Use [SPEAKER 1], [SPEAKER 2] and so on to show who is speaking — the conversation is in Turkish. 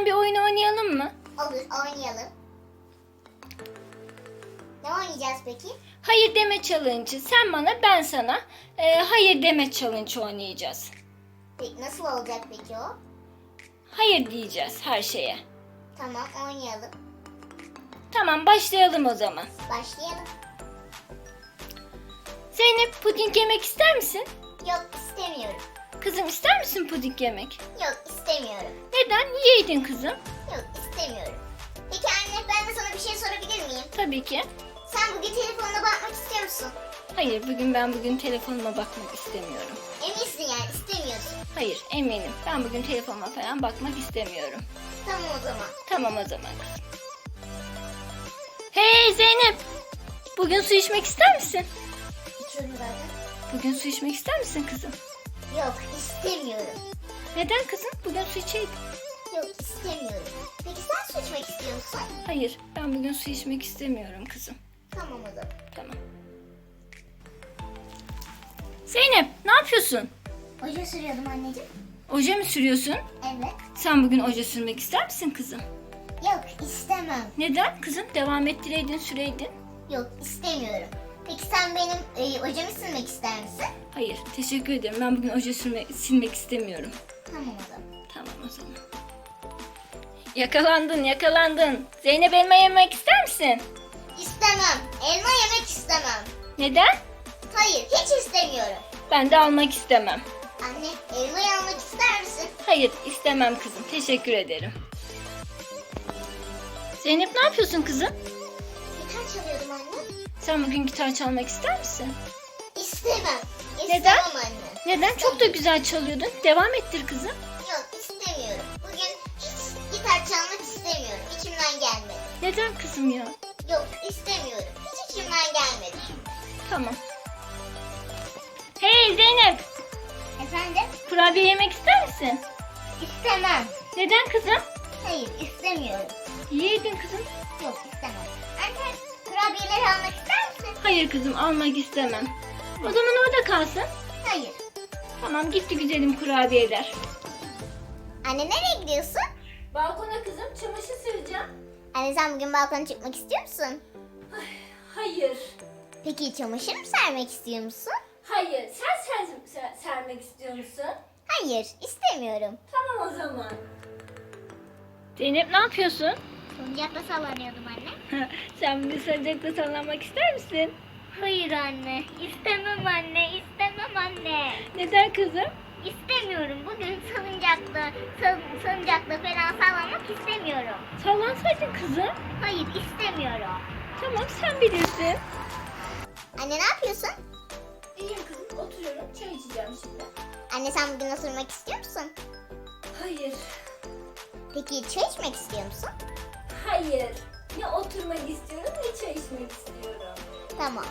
[SPEAKER 1] Hemen bir oyun oynayalım mı? Olur oynayalım. Ne oynayacağız peki?
[SPEAKER 2] Hayır deme challenge'ı. Sen bana ben sana. Ee, hayır deme challenge oynayacağız.
[SPEAKER 1] Peki nasıl olacak peki o?
[SPEAKER 2] Hayır diyeceğiz her şeye.
[SPEAKER 1] Tamam oynayalım.
[SPEAKER 2] Tamam başlayalım o zaman.
[SPEAKER 1] Başlayalım.
[SPEAKER 2] Zeynep puding yemek ister misin?
[SPEAKER 1] Yok istemiyorum.
[SPEAKER 2] Kızım ister misin puding yemek?
[SPEAKER 1] Yok istemiyorum.
[SPEAKER 2] Neden? Yiyeydin kızım.
[SPEAKER 1] Yok istemiyorum. Peki anne ben de sana bir şey sorabilir miyim?
[SPEAKER 2] Tabii ki.
[SPEAKER 1] Sen bugün telefonuna bakmak istiyor musun?
[SPEAKER 2] Hayır bugün ben bugün telefonuma bakmak istemiyorum.
[SPEAKER 1] Eminsin yani istemiyorsun.
[SPEAKER 2] Hayır eminim. Ben bugün telefonuma falan bakmak istemiyorum.
[SPEAKER 1] Tamam o zaman.
[SPEAKER 2] Tamam o zaman kızım. Hey Zeynep! Bugün su içmek ister misin?
[SPEAKER 1] İçiyorum zaten.
[SPEAKER 2] Bugün su içmek ister misin kızım?
[SPEAKER 1] Yok istemiyorum.
[SPEAKER 2] Neden kızım? Bugün su içeydin.
[SPEAKER 1] Yok istemiyorum. Peki sen su içmek istiyor musun?
[SPEAKER 2] Hayır ben bugün su içmek istemiyorum kızım.
[SPEAKER 1] Tamam o zaman.
[SPEAKER 2] Tamam. Zeynep ne yapıyorsun?
[SPEAKER 1] Oje sürüyordum anneciğim.
[SPEAKER 2] Oje mi sürüyorsun?
[SPEAKER 1] Evet.
[SPEAKER 2] Sen bugün oje sürmek ister misin kızım?
[SPEAKER 1] Yok istemem.
[SPEAKER 2] Neden kızım? Devam ettireydin süreydin.
[SPEAKER 1] Yok istemiyorum. Peki sen benim e, ojemi silmek ister misin?
[SPEAKER 2] Hayır teşekkür ederim. Ben bugün oje sürme, silmek istemiyorum.
[SPEAKER 1] Tamam o zaman.
[SPEAKER 2] Tamam o zaman. Yakalandın yakalandın. Zeynep elma yemek ister misin?
[SPEAKER 1] İstemem. Elma yemek istemem.
[SPEAKER 2] Neden?
[SPEAKER 1] Hayır hiç istemiyorum.
[SPEAKER 2] Ben de almak istemem.
[SPEAKER 1] Anne elmayı almak ister misin?
[SPEAKER 2] Hayır istemem kızım. Teşekkür ederim. Zeynep ne yapıyorsun kızım?
[SPEAKER 1] Gitar çalıyordum anne.
[SPEAKER 2] Sen bugün gitar çalmak ister misin?
[SPEAKER 1] İstemem.
[SPEAKER 2] Neden?
[SPEAKER 1] İstemem anne.
[SPEAKER 2] Neden? Çok da güzel çalıyordun. Devam ettir kızım.
[SPEAKER 1] Yok istemiyorum. Bugün hiç gitar çalmak istemiyorum. İçimden gelmedi.
[SPEAKER 2] Neden kızım ya?
[SPEAKER 1] Yok istemiyorum. Hiç içimden gelmedi.
[SPEAKER 2] Tamam. Hey Zeynep!
[SPEAKER 1] Efendim?
[SPEAKER 2] Kurabiye yemek ister misin?
[SPEAKER 1] İstemem.
[SPEAKER 2] Neden kızım?
[SPEAKER 1] Hayır istemiyorum.
[SPEAKER 2] Yiyeydin kızım.
[SPEAKER 1] Yok istemem. Anne kurabiyeleri almak ister misin?
[SPEAKER 2] Hayır kızım almak istemem. O zaman orada kalsın.
[SPEAKER 1] Hayır.
[SPEAKER 2] Tamam gitti güzelim kurabiyeler.
[SPEAKER 1] Anne nereye gidiyorsun?
[SPEAKER 2] Balkona kızım çamaşır sıracağım.
[SPEAKER 1] Anne sen bugün balkona çıkmak istiyor musun?
[SPEAKER 2] Hayır.
[SPEAKER 1] Peki çamaşır mı sermek istiyor musun?
[SPEAKER 2] Hayır. Sen ser, sermek istiyor musun?
[SPEAKER 1] Hayır istemiyorum.
[SPEAKER 2] Tamam o zaman. Zeynep ne yapıyorsun?
[SPEAKER 1] Salıncakta sallanıyordum anne.
[SPEAKER 2] Sen bir salıncakta sallanmak ister misin?
[SPEAKER 1] Hayır anne. anne.
[SPEAKER 2] Neden kızım?
[SPEAKER 1] İstemiyorum. Bugün salıncakta, sal- salıncakta falan sallanmak istemiyorum.
[SPEAKER 2] Sallansaydın kızım.
[SPEAKER 1] Hayır istemiyorum.
[SPEAKER 2] Tamam sen bilirsin.
[SPEAKER 1] Anne ne yapıyorsun?
[SPEAKER 2] İyiyim kızım oturuyorum çay içeceğim şimdi.
[SPEAKER 1] Anne sen bugün oturmak istiyor musun?
[SPEAKER 2] Hayır.
[SPEAKER 1] Peki çay içmek istiyor musun?
[SPEAKER 2] Hayır. Ne oturmak istiyorum ne çay içmek istiyorum.
[SPEAKER 1] Tamam.